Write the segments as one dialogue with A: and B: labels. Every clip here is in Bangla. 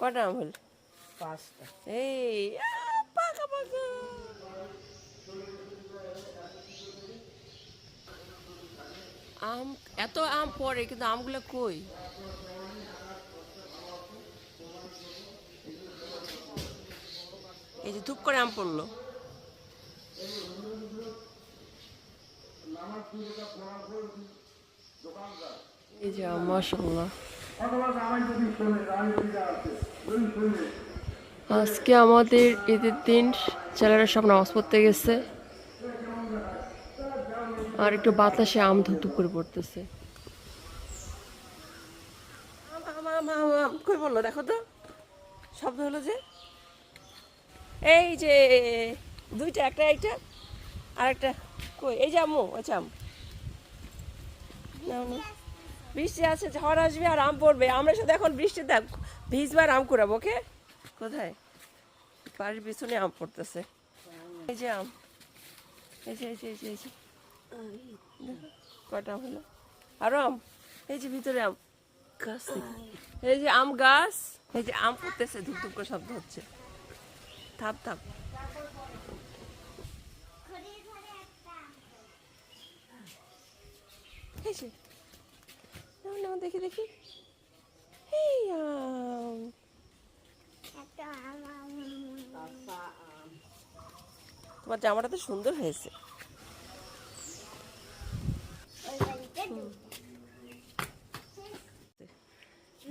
A: কটা আম হল
B: পাঁচটা।
A: এই পাকা পাকা। আম এত আম পড়ে কিন্তু আমগুলো কই? এই যে ধূপ করে আম পড়ল। এই যে আম মাশাল্লাহ আজকে আমাদের ঈদের দিন ছেলেরা সব নামাজ পড়তে গেছে। আর একটু বাতাসে আম ধুপ করে পড়তেছে। কই বলল? দেখো তো। শব্দ হলো যে। এই যে দুইটা একটা একটা আর একটা কই? এই যে আম্মু আচ্ছা আম। বৃষ্টি আছে ঝড় আসবে আর আম পড়বে। আমরা শুধু এখন বৃষ্টিতে ভিজবার আম কুড়াবো ওকে? কোথায়? বাড়ির পিছনে আম পড়তেছে। এই যে আম। এই যে এই যে এই যে এই যে। কটা আম হলো? আরও আম? এই যে ভিতরে আম। গাছ এই যে আম গাছ। এই যে আম পড়তেছে ধুপ ধুপ করে শব্দ হচ্ছে। থাপ থাপ এই যে। নাও, দেখি দেখি। এই আম। তোমার জামাটা তো সুন্দর হয়েছে।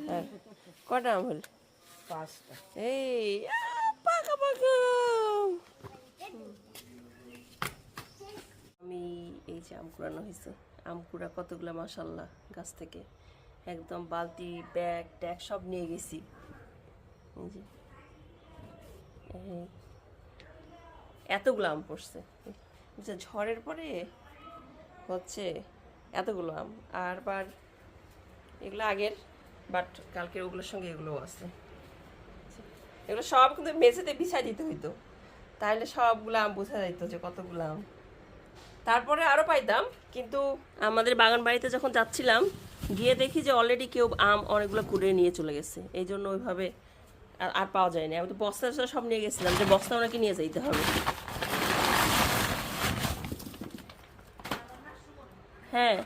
A: হ্যাঁ কটা আম হল?
B: পাঁচটা।
A: এই পাকা পাকা আমি এই যে আম কুড়ানো হয়েছে। আম কুড়া কতগুলো মাসাল্লাহ গাছ থেকে। একদম বালতি, ব্যাগ, ট্যাগ সব নিয়ে গেছি। এতগুলো আম পড়ছে। ঝড়ের পরে হচ্ছে এতগুলো আম। আর বার এগুলো আগের, বাট কালকের ওগুলোর সঙ্গে এগুলোও আছে। এগুলো সব কিন্তু মেঝেতে বিছাই দিতে হইতো। তাহলে সবগুলো আম বোঝা যাইতো যে কতগুলো আম। তারপরে আরও পাইতাম, কিন্তু আমাদের বাগান বাড়িতে যখন যাচ্ছিলাম, গিয়ে দেখি যে অলরেডি কেউ আম অনেকগুলো কুড়িয়ে নিয়ে চলে গেছে। এই জন্য ওইভাবে আর আর পাওয়া যায়নি। আমি তো বস্তা সব নিয়ে গেছিলাম, যে বস্তা ওনাকে নিয়ে যেতে হবে। হ্যাঁ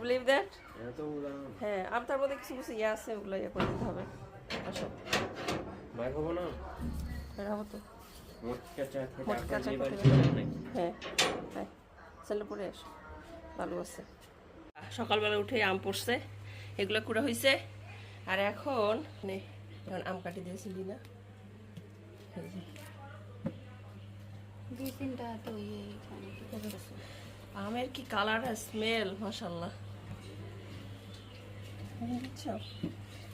A: বিলিভ দ্যাট
C: এত দাম
A: হ্যাঁ আর তার মধ্যে কিছু কিছু ইয়ে আছে ওগুলো ইয়ে করে দিতে হবে। আসো।
C: হব না? মোটকা চা?
A: হ্যাঁ হ্যাঁ। পরে আসো। ভালো আছে। সকালবেলা উঠে আম পড়ছে এগুলো কুড়া হয়েছে আর এখন নে এখন আম কাটি দিয়েছিলি না এই যে,
D: দুই তিনটা তো ইয়ে
A: আমের কি কালার আর স্মেল মাসাল্লাহ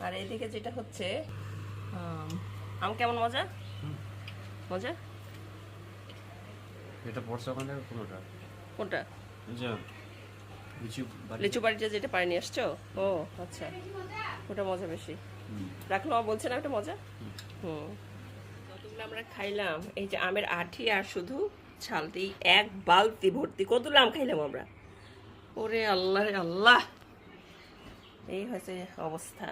A: আর এইদিকে যেটা হচ্ছে আম, কেমন মজা? মজা?
C: এটা পড়ছে ওখান থেকে কোনটা?
A: লিচু বাড়িটা যেটা পাড়ে নিয়ে আসছো? ও আচ্ছা। ওটা মজা বেশি। রাখল বলছে না ওটা মজা? হুম। কতগুলো আমরা খাইলাম, এই যে আমের আঠি আর শুধু ছালতি এক বালতি ভর্তি। কতগুলো আম খাইলাম আমরা? ওরে আল্লাহ রে আল্লাহ। এই হয়েছে অবস্থা।